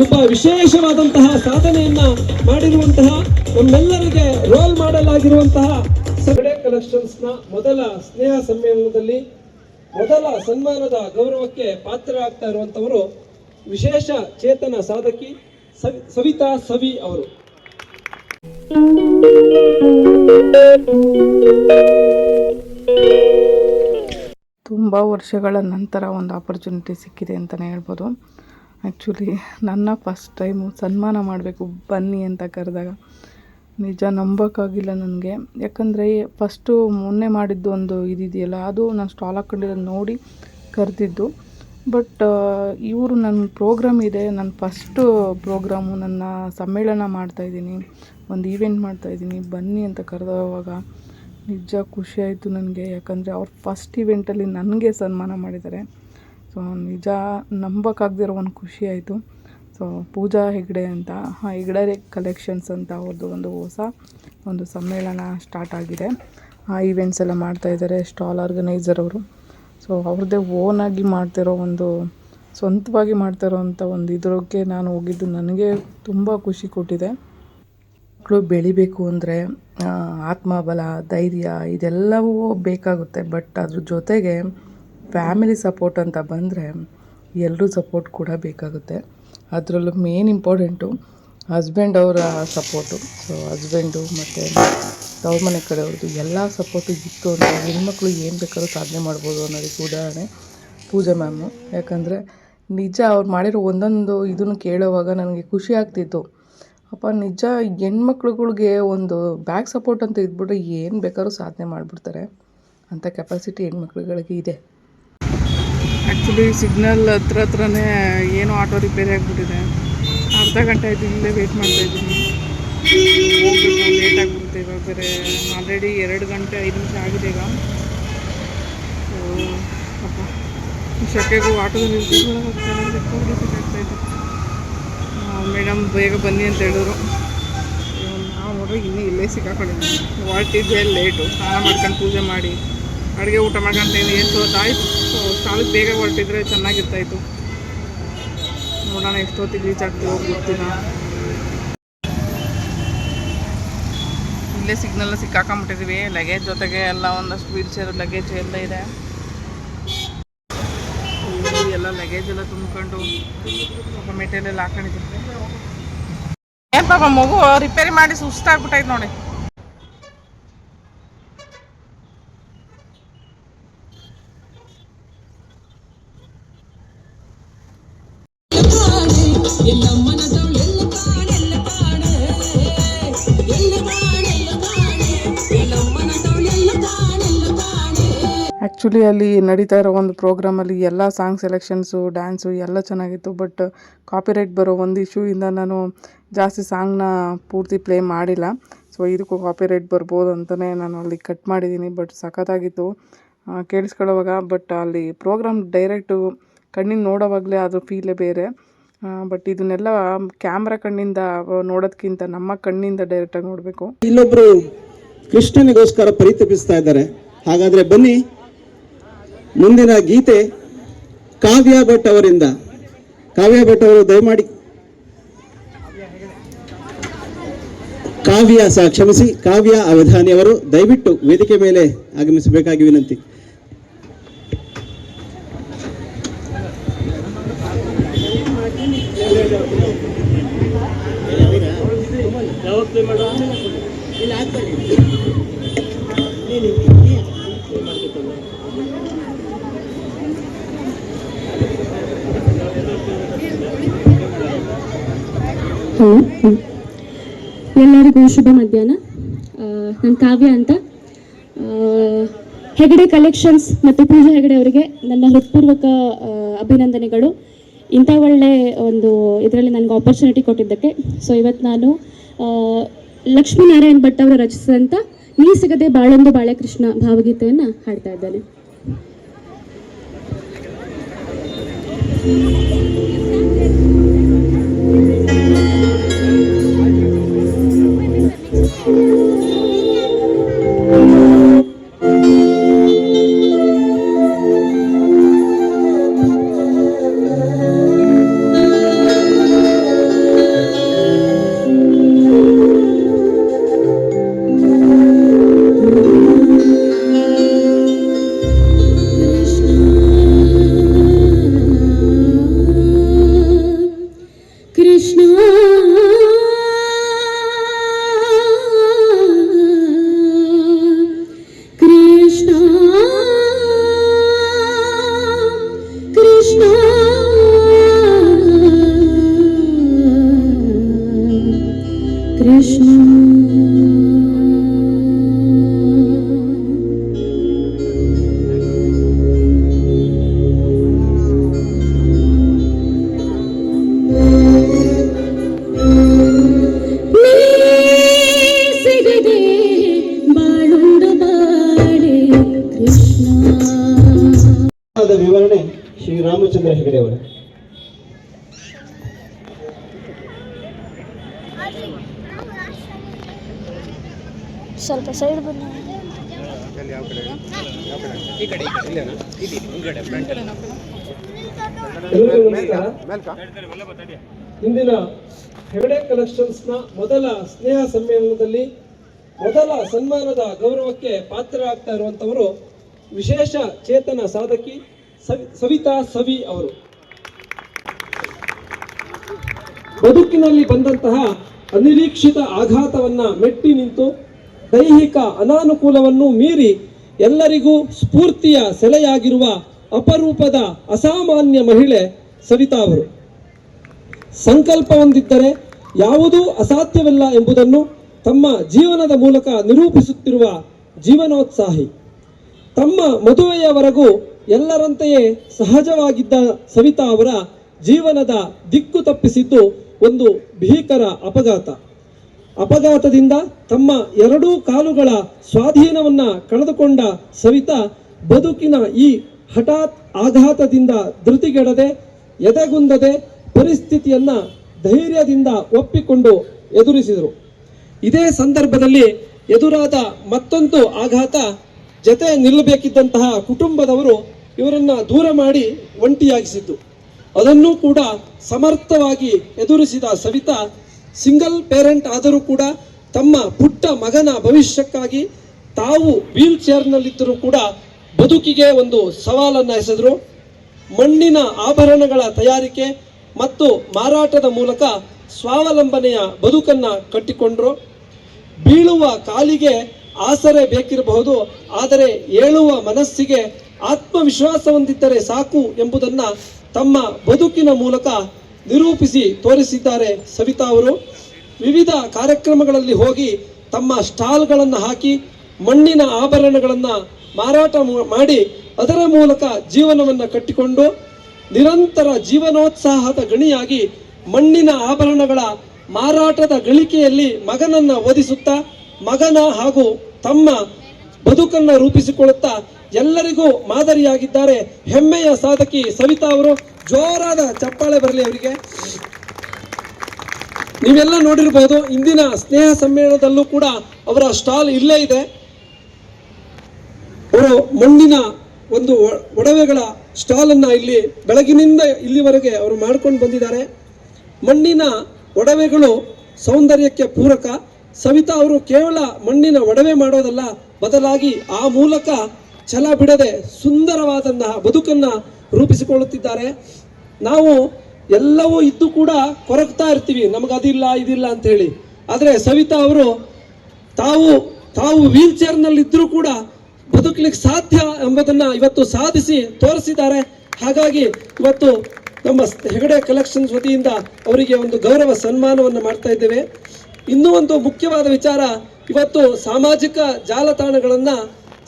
ಒಬ್ಬ ವಿಶೇಷವಾದಂತಹ ಸಾಧನೆಯನ್ನ ಮಾಡಿರುವಂತಹ ನಮ್ಮೆಲ್ಲರಿಗೆ ರೋಲ್ ಮಾಡೆಲ್ ಆಗಿರುವಂತಹ ಸಗಡೆ ಕಲೆಕ್ಷನ್ಸ್ನ ಮೊದಲ ಸ್ನೇಹ ಸಮ್ಮೇಳನದಲ್ಲಿ ಮೊದಲ ಸನ್ಮಾನದ ಗೌರವಕ್ಕೆ ಪಾತ್ರರಾಗ್ತಾ ಇರುವಂತವರು ವಿಶೇಷ ಚೇತನ ಸಾಧಕಿ ಸವಿ- ಸವಿತಾ ಸವಿ ಅವರು. ತುಂಬ ವರ್ಷಗಳ ನಂತರ ಒಂದು ಆಪರ್ಚುನಿಟಿ ಸಿಕ್ಕಿದೆ ಅಂತಲೇ ಹೇಳ್ಬೋದು. ಆ್ಯಕ್ಚುಲಿ ನನ್ನ ಫಸ್ಟ್ ಟೈಮು ಸನ್ಮಾನ ಮಾಡಬೇಕು, ಬನ್ನಿ ಅಂತ ಕರೆದಾಗ. ನಿಜ ನಂಬೋಕ್ಕಾಗಿಲ್ಲ ನನಗೆ. ಯಾಕಂದರೆ ಫಸ್ಟು ಮೊನ್ನೆ ಮಾಡಿದ್ದು ಒಂದು ಇದಿದೆಯಲ್ಲ, ಅದು ನಾನು ಸ್ಟಾಲ್ ಹಾಕ್ಕೊಂಡಿರೋದು ನೋಡಿ ಕರೆದಿದ್ದು. ಬಟ್ ಇವರು ನನ್ನ ಪ್ರೋಗ್ರಾಮ್ ಇದೆ. ನನ್ನ ಫಸ್ಟು ಪ್ರೋಗ್ರಾಮು ನನ್ನ ಸಮ್ಮೇಳನ ಮಾಡ್ತಾಯಿದ್ದೀನಿ ಒಂದು ಈವೆಂಟ್ ಮಾಡ್ತಾಯಿದ್ದೀನಿ ಬನ್ನಿ ಅಂತ ಕರೆದವಾಗ ನಿಜ ಖುಷಿ ಆಯಿತು ನನಗೆ. ಯಾಕಂದರೆ, ಅವ್ರ ಫಸ್ಟ್ ಇವೆಂಟಲ್ಲಿ ನನಗೆ ಸನ್ಮಾನ ಮಾಡಿದ್ದಾರೆ. ಸೊ ನಿಜ ನಂಬೋಕ್ಕಾಗದಿರೋ ಒಂದು ಖುಷಿ ಆಯಿತು. ಸೊ ಪೂಜಾ ಹೆಗ್ಡೆ ಅಂತ ಹೆಗ್ಡೆ ಕಲೆಕ್ಷನ್ಸ್ ಅಂತ ಅವ್ರದ್ದು ಒಂದು ಹೊಸ ಒಂದು ಸಮ್ಮೇಳನ ಸ್ಟಾರ್ಟ್ ಆಗಿದೆ. ಆ ಈವೆಂಟ್ಸ್ ಎಲ್ಲ ಮಾಡ್ತಾಯಿದ್ದಾರೆ ಸ್ಟಾಲ್ ಆರ್ಗನೈಸರ್ ಅವರು. ಸೊ ಅವ್ರದ್ದೇ ಓನಾಗಿ ಮಾಡ್ತಿರೋ ಒಂದು, ಸ್ವಂತವಾಗಿ ಮಾಡ್ತಿರೋ ಅಂತ ಒಂದು ಇದ್ರಕ್ಕೆ ನಾನು ಹೋಗಿದ್ದು, ನನಗೆ ತುಂಬ ಖುಷಿ ಕೊಟ್ಟಿದೆ. ಮಕ್ಕಳು ಬೆಳಿಬೇಕು ಅಂದರೆ ಆತ್ಮಬಲ, ಧೈರ್ಯ, ಇದೆಲ್ಲವೂ ಬೇಕಾಗುತ್ತೆ. ಬಟ್ ಅದ್ರ ಜೊತೆಗೆ ಫ್ಯಾಮಿಲಿ ಸಪೋರ್ಟ್ ಅಂತ ಬಂದರೆ ಎಲ್ಲರೂ ಸಪೋರ್ಟ್ ಕೂಡ ಬೇಕಾಗುತ್ತೆ. ಅದರಲ್ಲೂ ಮೇನ್ ಇಂಪಾರ್ಟೆಂಟು ಹಸ್ಬೆಂಡ್ ಅವರ ಸಪೋರ್ಟು. ಸೊ ಹಸ್ಬೆಂಡು ಮತ್ತು ತವ್ರ ಮನೆ ಕಡೆಯವ್ರದ್ದು ಎಲ್ಲ ಸಪೋರ್ಟು ಇತ್ತು ಅಂದರೆ ಹೆಣ್ಮಕ್ಳು ಏನು ಬೇಕಾದ್ರೂ ಸಾಧನೆ ಮಾಡ್ಬೋದು ಅನ್ನೋದಕ್ಕೆ ಉದಾಹರಣೆ ಪೂಜೆ ಮ್ಯಾಮು. ಯಾಕಂದರೆ ನಿಜ ಅವ್ರು ಮಾಡಿರೋ ಒಂದೊಂದು ಇದನ್ನು ಕೇಳೋವಾಗ ನನಗೆ ಖುಷಿ ಆಗ್ತಿತ್ತು. ಅಪ್ಪ, ನಿಜ ಹೆಣ್ಮಕ್ಳುಗಳಿಗೆ ಒಂದು ಬ್ಯಾಕ್ ಸಪೋರ್ಟ್ ಅಂತ ಇದ್ಬಿಟ್ರೆ ಏನು ಬೇಕಾದ್ರೂ ಸಾಧನೆ ಮಾಡಿಬಿಡ್ತಾರೆ. ಅಂಥ ಕೆಪಾಸಿಟಿ ಹೆಣ್ಮಕ್ಳುಗಳಿಗೆ ಇದೆ. ಆ್ಯಕ್ಚುಲಿ ಸಿಗ್ನಲ್ ಹತ್ರ ಹತ್ರನೇ ಏನೋ ಆಟೋ ರಿಪೇರಿ ಆಗಿಬಿಟ್ಟಿದೆ. ಅರ್ಧ ಗಂಟೆ ಆಯಿತು, ಇಲ್ಲೇ ವೆಯ್ಟ್ ಮಾಡ್ತಾಯಿದ್ದೀನಿ ಲೇಟ್ ಆಗಿಬಿಡುತ್ತೆ. ಇವಾಗ ಬೇರೆ ಆಲ್ರೆಡಿ ಎರಡು ಗಂಟೆ, ಐದು ನಿಮಿಷ ಆಗಿದೆ ಈಗ. ಈ ಶೆಕೆಗೂ ಆಟೋದಲ್ಲಿ ಆಗ್ತಾಯಿತ್ತು ಮೇಡಮ್ ಬೇಗ ಬನ್ನಿ ಅಂತ ಹೇಳಿದ್ರು. ನಾವು ನೋಡ್ರಿ, ಇನ್ನೂ ಇಲ್ಲೇ ಸಿಕ್ಕಾಕೊಂಡಿದ್ದೀನಿ ಹೊರಟಿದ್ದೆ ಲೇಟು ಸ್ನಾನ ಮಾಡ್ಕೊಂಡು ಪೂಜೆ ಮಾಡಿ. ಅಡುಗೆ ಊಟ ಮಾಡ್ಕೊಂಡು ಎಷ್ಟು ಸೊ ಸಾಲಕ್ಕೆ ಬೇಗ ಹೊರಟಿದ್ರೆ ಚೆನ್ನಾಗಿರ್ತಾಯಿತ್ತು. ನೋಡೋಣ ಎಷ್ಟೊತ್ತಿಗೆ ರೀಚ್ ಆಗ್ತೀವೋ ಗೊತ್ತಿಲ್ಲ. ಇಲ್ಲೇ ಸಿಗ್ನಲ್ ಸಿಕ್ಕಾಕೊಂಬಿಟ್ಟಿದ್ವಿ ಲಗೇಜ್ ಜೊತೆಗೆ ಎಲ್ಲ ಒಂದಷ್ಟು ವೀಲ್ ಚೇರ್ ಲಗೇಜ್ ಎಲ್ಲ ಇದೆ. ಎಲ್ಲ ಲಗೇಜ್ ಎಲ್ಲ ತುಂಬಿಕೊಂಡು ಸ್ವಲ್ಪ ಮೆಟೀರಿಯಲ್ ಹಾಕೊಂಡಿದ್ದೀವಿ. ಏನು ಪಾಪ ಮಗು ರಿಪೇರಿ ಮಾಡಿ ಸುಸ್ತಾಗ್ಬಿಟ್ಟೈತೆ ನೋಡಿ. ಆ್ಯಕ್ಚುಲಿ ಅಲ್ಲಿ ನಡೀತಾ ಇರೋ ಒಂದು ಪ್ರೋಗ್ರಾಮಲ್ಲಿ ಎಲ್ಲ ಸಾಂಗ್ ಸೆಲೆಕ್ಷನ್ಸು ಡ್ಯಾನ್ಸು ಎಲ್ಲ ಚೆನ್ನಾಗಿತ್ತು ಬಟ್ ಕಾಪಿರೈಟ್ ಬರೋ ಒಂದು ಇಶ್ಯೂಯಿಂದ ನಾನು ಜಾಸ್ತಿ ಸಾಂಗ್ನ ಪೂರ್ತಿ ಪ್ಲೇ ಮಾಡಿಲ್ಲ. ಸೊ ಇದಕ್ಕೂ ಕಾಪಿರೈಟ್ ಬರ್ಬೋದು ಅಂತಲೇ ನಾನು ಅಲ್ಲಿ ಕಟ್ ಮಾಡಿದ್ದೀನಿ ಬಟ್ ಸಖತ್ತಾಗಿತ್ತು. ಕೇಳಿಸ್ಕೊಳ್ಳೋವಾಗ ಬಟ್ ಅಲ್ಲಿ ಪ್ರೋಗ್ರಾಮ್ ಡೈರೆಕ್ಟು ಕಣ್ಣಿನ ನೋಡೋವಾಗಲೇ ಅದ್ರ ಫೀಲೇ ಬೇರೆ. ಬಟ್ ಇದನ್ನೆಲ್ಲ ಕ್ಯಾಮ್ರಾ ಕಣ್ಣಿಂದ ನೋಡೋದಕ್ಕಿಂತ ನಮ್ಮ ಕಣ್ಣಿಂದ ಡೈರೆಕ್ಟಾಗಿ ನೋಡಬೇಕು. ಇಲ್ಲೊಬ್ರು ಕೃಷ್ಣನಿಗೋಸ್ಕರ ಪರಿತಪಿಸ್ತಾ ಇದ್ದಾರೆ. ಹಾಗಾದ್ರೆ ಬನ್ನಿ, ಮುಂದಿನ ಗೀತೆ ಕಾವ್ಯ ಭಟ್ ಅವರಿಂದ. ಕಾವ್ಯ ಭಟ್ ಅವರು ದಯಮಾಡಿ. ಕಾವ್ಯ ಸಹ ಕ್ಷಮಿಸಿ, ಕಾವ್ಯ ಅವಧಾನಿ ಅವರು ದಯವಿಟ್ಟು ವೇದಿಕೆ ಮೇಲೆ ಆಗಮಿಸಬೇಕಾಗಿ ವಿನಂತಿ. ಎಲ್ಲರಿಗೂ ಶುಭ ಮಧ್ಯಾಹ್ನ. ನನ್ನ ಕಾವ್ಯ ಅಂತ. ಹೆಗಡೆ ಕಲೆಕ್ಷನ್ಸ್ ಮತ್ತು ಪೂಜಾ ಹೆಗಡೆ ಅವರಿಗೆ ನನ್ನ ಹೃತ್ಪೂರ್ವಕ ಅಭಿನಂದನೆಗಳು. ಇಂಥ ಒಳ್ಳೆ ಒಂದು ಇದರಲ್ಲಿ ನನಗೆ ಆಪರ್ಚುನಿಟಿ ಕೊಟ್ಟಿದ್ದಕ್ಕೆ. ಸೊ ಇವತ್ತು ನಾನು ಲಕ್ಷ್ಮೀನಾರಾಯಣ ಭಟ್ ಅವರು ರಚಿಸಿದಂಥ ನೀ ಸಿಗದೆ ಬಾಳೊಂದು ಬಾಳೆಕೃಷ್ಣ ಭಾವಗೀತೆಯನ್ನು ಹಾಡ್ತಾ ಇದ್ದೇನೆ. ಎಲ್ಲರಿಗೂ ನಮಸ್ಕಾರ ಇಂದಿನ ಹೆಗಡೆ ಕಲೆಕ್ಷನ್ಸ್ನ ಮೊದಲ ಸ್ನೇಹ ಸಮ್ಮೇಳನದಲ್ಲಿ ಮೊದಲ ಸನ್ಮಾನದ ಗೌರವಕ್ಕೆ ಪಾತ್ರರಾಗ್ತಾ ಇರುವಂತವರು ವಿಶೇಷ ಚೇತನ ಸಾಧಕಿ ಸವಿ- ಸವಿತಾ ಸವಿ ಅವರು. ಬದುಕಿನಲ್ಲಿ ಬಂದಂತಹ ಅನಿರೀಕ್ಷಿತ ಆಘಾತವನ್ನ ಮೆಟ್ಟಿ ನಿಂತು ದೈಹಿಕ ಅನಾನುಕೂಲವನ್ನು ಮೀರಿ ಎಲ್ಲರಿಗೂ ಸ್ಫೂರ್ತಿಯ ಸೆಲೆಯಾಗಿರುವ ಅಪರೂಪದ ಅಸಾಮಾನ್ಯ ಮಹಿಳೆ ಸವಿತಾ ಅವರು. ಸಂಕಲ್ಪ ಹೊಂದಿದ್ದರೆ ಯಾವುದೂ ಅಸಾಧ್ಯವಿಲ್ಲ ಎಂಬುದನ್ನು ತಮ್ಮ ಜೀವನದ ಮೂಲಕ ನಿರೂಪಿಸುತ್ತಿರುವ ಜೀವನೋತ್ಸಾಹಿ. ತಮ್ಮ ಮದುವೆಯವರೆಗೂ ಎಲ್ಲರಂತೆಯೇ ಸಹಜವಾಗಿದ್ದ ಸವಿತಾ ಅವರ ಜೀವನದ ದಿಕ್ಕು ತಪ್ಪಿಸಿದ್ದು ಒಂದು ಭೀಕರ ಅಪಘಾತ. ಅಪಘಾತದಿಂದ ತಮ್ಮ ಎರಡೂ ಕಾಲುಗಳ ಸ್ವಾಧೀನವನ್ನ ಕಳೆದುಕೊಂಡ ಸವಿತಾ ಬದುಕಿನ ಈ ಹಠಾತ್ ಆಘಾತದಿಂದ ಧೃತಿಗೆಡದೆ, ಎದೆಗುಂದದೆ ಪರಿಸ್ಥಿತಿಯನ್ನ ಧೈರ್ಯದಿಂದ ಒಪ್ಪಿಕೊಂಡು ಎದುರಿಸಿದರು. ಇದೇ ಸಂದರ್ಭದಲ್ಲಿ ಎದುರಾದ ಮತ್ತೊಂದು ಆಘಾತ, ಜತೆ ನಿಲ್ಲಬೇಕಿದ್ದಂತಹ ಕುಟುಂಬದವರು ಇವರನ್ನು ದೂರ ಮಾಡಿ ಒಂಟಿಯಾಗಿಸಿದ್ದು. ಅದನ್ನೂ ಕೂಡ ಸಮರ್ಥವಾಗಿ ಎದುರಿಸಿದ ಸವಿತಾ ಸಿಂಗಲ್ ಪೇರೆಂಟ್ ಆದರೂ ಕೂಡ ತಮ್ಮ ಪುಟ್ಟ ಮಗನ ಭವಿಷ್ಯಕ್ಕಾಗಿ ತಾವು ವೀಲ್ ಚೇರ್ನಲ್ಲಿದ್ದರೂ ಕೂಡ ಬದುಕಿಗೆ ಒಂದು ಸವಾಲನ್ನು ಎಸೆದರು. ಮಣ್ಣಿನ ಆಭರಣಗಳ ತಯಾರಿಕೆ ಮತ್ತು ಮಾರಾಟದ ಮೂಲಕ ಸ್ವಾವಲಂಬನೆಯ ಬದುಕನ್ನ ಕಟ್ಟಿಕೊಂಡರು. ಬೀಳುವ ಕಾಲಿಗೆ ಆಸರೆ ಬೇಕಿರಬಹುದು, ಆದರೆ ಏಳುವ ಮನಸ್ಸಿಗೆ ಆತ್ಮವಿಶ್ವಾಸ ಹೊಂದಿದ್ದರೆ ಸಾಕು ಎಂಬುದನ್ನ ತಮ್ಮ ಬದುಕಿನ ಮೂಲಕ ನಿರೂಪಿಸಿ ತೋರಿಸಿದ್ದಾರೆ ಸವಿತಾ ಅವರು. ವಿವಿಧ ಕಾರ್ಯಕ್ರಮಗಳಲ್ಲಿ ಹೋಗಿ ತಮ್ಮ ಸ್ಟಾಲ್ಗಳನ್ನು ಹಾಕಿ ಮಣ್ಣಿನ ಆಭರಣಗಳನ್ನು ಮಾರಾಟ ಮಾಡಿ ಅದರ ಮೂಲಕ ಜೀವನವನ್ನು ಕಟ್ಟಿಕೊಂಡು ನಿರಂತರ ಜೀವನೋತ್ಸಾಹದ ಗಣಿಯಾಗಿ ಮಣ್ಣಿನ ಆಭರಣಗಳ ಮಾರಾಟದ ಗಳಿಕೆಯಲ್ಲಿ ಮಗನನ್ನ ಓದಿಸುತ್ತಾ ಮಗನ ಹಾಗೂ ತಮ್ಮ ಬದುಕನ್ನ ರೂಪಿಸಿಕೊಳ್ಳುತ್ತಾ ಎಲ್ಲರಿಗೂ ಮಾದರಿಯಾಗಿದ್ದಾರೆ ಹೆಮ್ಮೆಯ ಸಾಧಕಿ ಸವಿತಾ ಅವರು. ಜೋರಾದ ಚಪ್ಪಾಳೆ ಬರಲಿ ಅವರಿಗೆ. ನೀವೆಲ್ಲ ನೋಡಿರಬಹುದು ಇಂದಿನ ಸ್ನೇಹ ಸಮ್ಮೇಳನದಲ್ಲೂ ಕೂಡ ಅವರ ಸ್ಟಾಲ್ ಇಲ್ಲೇ ಇದೆ. ಅವರು ಮಣ್ಣಿನ ಒಂದು ಒಡವೆಗಳ ಸ್ಟಾಲ್ ಅನ್ನ ಇಲ್ಲಿ ಬೆಳಗಿನಿಂದ ಇಲ್ಲಿವರೆಗೆ ಅವರು ಮಾಡ್ಕೊಂಡು ಬಂದಿದ್ದಾರೆ. ಮಣ್ಣಿನ ಒಡವೆಗಳು ಸೌಂದರ್ಯಕ್ಕೆ ಪೂರಕ. ಸವಿತಾ ಅವರು ಕೇವಲ ಮಣ್ಣಿನ ಒಡವೆ ಮಾಡೋದಲ್ಲ, ಬದಲಾಗಿ ಆ ಮೂಲಕ ಛಲ ಬಿಡದೆ ಸುಂದರವಾದಂತಹ ಬದುಕನ್ನ ರೂಪಿಸಿಕೊಳ್ಳುತ್ತಿದ್ದಾರೆ. ನಾವು ಎಲ್ಲವೂ ಇದ್ದು ಕೂಡ ಕೊರಗ್ತಾ ಇರ್ತೀವಿ. ನಮಗೆ ಅದಿಲ್ಲ ಇದಿಲ್ಲ ಅಂತ ಹೇಳಿ ಆದರೆ ಸವಿತಾ ಅವರು ತಾವು ತಾವು ವೀಲ್ ಚೇರ್ನಲ್ಲಿ ಇದ್ರೂ ಕೂಡ ಬದುಕಲಿಕ್ಕೆ ಸಾಧ್ಯ ಎಂಬುದನ್ನ ಇವತ್ತು ಸಾಧಿಸಿ ತೋರಿಸಿದ್ದಾರೆ. ಹಾಗಾಗಿ ಇವತ್ತು ನಮ್ಮ ಹೆಗಡೆ ಕಲೆಕ್ಷನ್ಸ್ ವತಿಯಿಂದ ಅವರಿಗೆ ಒಂದು ಗೌರವ ಸನ್ಮಾನವನ್ನು ಮಾಡ್ತಾ ಇದ್ದೇವೆ. ಇನ್ನೂ ಒಂದು ಮುಖ್ಯವಾದ ವಿಚಾರ, ಇವತ್ತು ಸಾಮಾಜಿಕ ಜಾಲತಾಣಗಳನ್ನ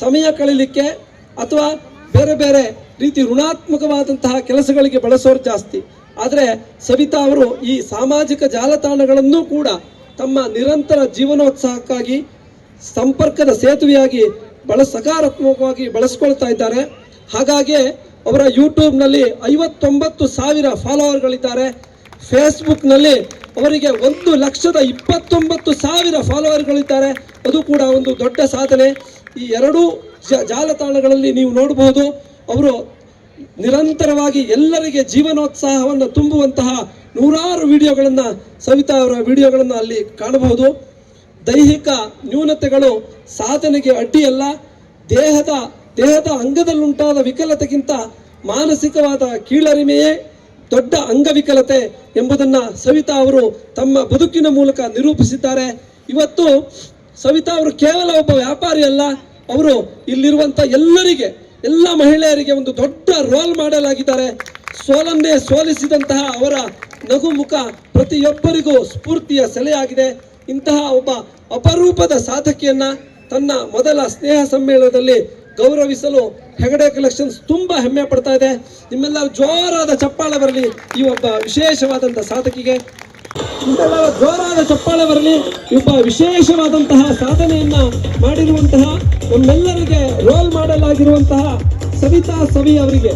ಸಮಯ ಕಳೀಲಿಕ್ಕೆ ಅಥವಾ ಬೇರೆ ಬೇರೆ ರೀತಿ ಋಣಾತ್ಮಕವಾದಂತಹ ಕೆಲಸಗಳಿಗೆ ಬಳಸೋರು ಜಾಸ್ತಿ. ಆದರೆ ಸವಿತಾ ಅವರು ಈ ಸಾಮಾಜಿಕ ಜಾಲತಾಣಗಳನ್ನು ಕೂಡ ತಮ್ಮ ನಿರಂತರ ಜೀವನೋತ್ಸಾಹಕ್ಕಾಗಿ, ಸಂಪರ್ಕದ ಸೇತುವೆಯಾಗಿ ಬಳ ಸಕಾರಾತ್ಮಕವಾಗಿ ಬಳಸ್ಕೊಳ್ತಾ ಇದ್ದಾರೆ. ಹಾಗಾಗಿ ಅವರ ಯೂಟ್ಯೂಬ್ನಲ್ಲಿ ಐವತ್ತೊಂಬತ್ತು ಸಾವಿರ ಫಾಲೋವರ್ಗಳಿದ್ದಾರೆ. ಫೇಸ್ಬುಕ್ನಲ್ಲಿ ಅವರಿಗೆ ಒಂದು ಲಕ್ಷದ ಇಪ್ಪತ್ತೊಂಬತ್ತು ಸಾವಿರ ಫಾಲೋವರ್ಗಳಿದ್ದಾರೆ. ಅದು ಕೂಡ ಒಂದು ದೊಡ್ಡ ಸಾಧನೆ. ಈ ಎರಡೂ ಜಾಲತಾಣಗಳಲ್ಲಿ ನೀವು ನೋಡಬಹುದು ಅವರು ನಿರಂತರವಾಗಿ ಎಲ್ಲರಿಗೆ ಜೀವನೋತ್ಸಾಹವನ್ನು ತುಂಬುವಂತಹ ನೂರಾರು ವಿಡಿಯೋಗಳನ್ನು, ಸವಿತಾ ಅವರ ವಿಡಿಯೋಗಳನ್ನು ಅಲ್ಲಿ ಕಾಣಬಹುದು. ದೈಹಿಕ ನ್ಯೂನತೆಗಳು ಸಾಧನೆಗೆ ಅಡ್ಡಿಯಲ್ಲ. ದೇಹದ ದೇಹದ ಅಂಗದಲ್ಲುಂಟಾದ ವಿಕಲತೆಗಿಂತ ಮಾನಸಿಕವಾದ ಕೀಳರಿಮೆಯೇ ದೊಡ್ಡ ಅಂಗವಿಕಲತೆ ಎಂಬುದನ್ನ ಸವಿತಾ ಅವರು ತಮ್ಮ ಬದುಕಿನ ಮೂಲಕ ನಿರೂಪಿಸಿದ್ದಾರೆ. ಇವತ್ತು ಸವಿತಾ ಅವರು ಕೇವಲ ಒಬ್ಬ ವ್ಯಾಪಾರಿ ಅಲ್ಲ, ಅವರು ಇಲ್ಲಿರುವಂತ ಎಲ್ಲರಿಗೆ, ಎಲ್ಲ ಮಹಿಳೆಯರಿಗೆ ಒಂದು ದೊಡ್ಡ ರೋಲ್ ಮಾಡೆಲ್ ಆಗಿದ್ದಾರೆ ಸೋಲನ್ನೇ ಸೋಲಿಸಿದಂತಹ ಅವರ ನಗು ಮುಖ ಪ್ರತಿಯೊಬ್ಬರಿಗೂ ಸ್ಫೂರ್ತಿಯ ಸೆಲೆಯಾಗಿದೆ. ಇಂತಹ ಒಬ್ಬ ಅಪರೂಪದ ಸಾಧಕಿಯನ್ನ ತನ್ನ ಮೊದಲ ಸ್ನೇಹ ಸಮ್ಮೇಳನದಲ್ಲಿ ಗೌರವಿಸಲು ಹೆಗಡೆ ಕಲೆಕ್ಷನ್ಸ್ ತುಂಬಾ ಹೆಮ್ಮೆ ಪಡ್ತಾ ಇದೆ. ನಿಮ್ಮೆಲ್ಲರೂ ಜೋರಾದ ಚಪ್ಪಾಳೆ ಬರಲಿ ಈ ಒಬ್ಬ ವಿಶೇಷವಾದಂಥ ಸಾಧಕಿಗೆ. ನಿಮ್ಮೆಲ್ಲರ ಜೋರಾದ ಚಪ್ಪಾಳೆ ಬರಲಿ ಒಬ್ಬ ವಿಶೇಷವಾದಂತಹ ಸಾಧನೆಯನ್ನ ಮಾಡಿರುವಂತಹ ನಮ್ಮೆಲ್ಲರಿಗೆ ರೋಲ್ ಮಾಡಲ್ ಆಗಿರುವಂತಹ ಸವಿತಾ ಸವಿ ಅವರಿಗೆ.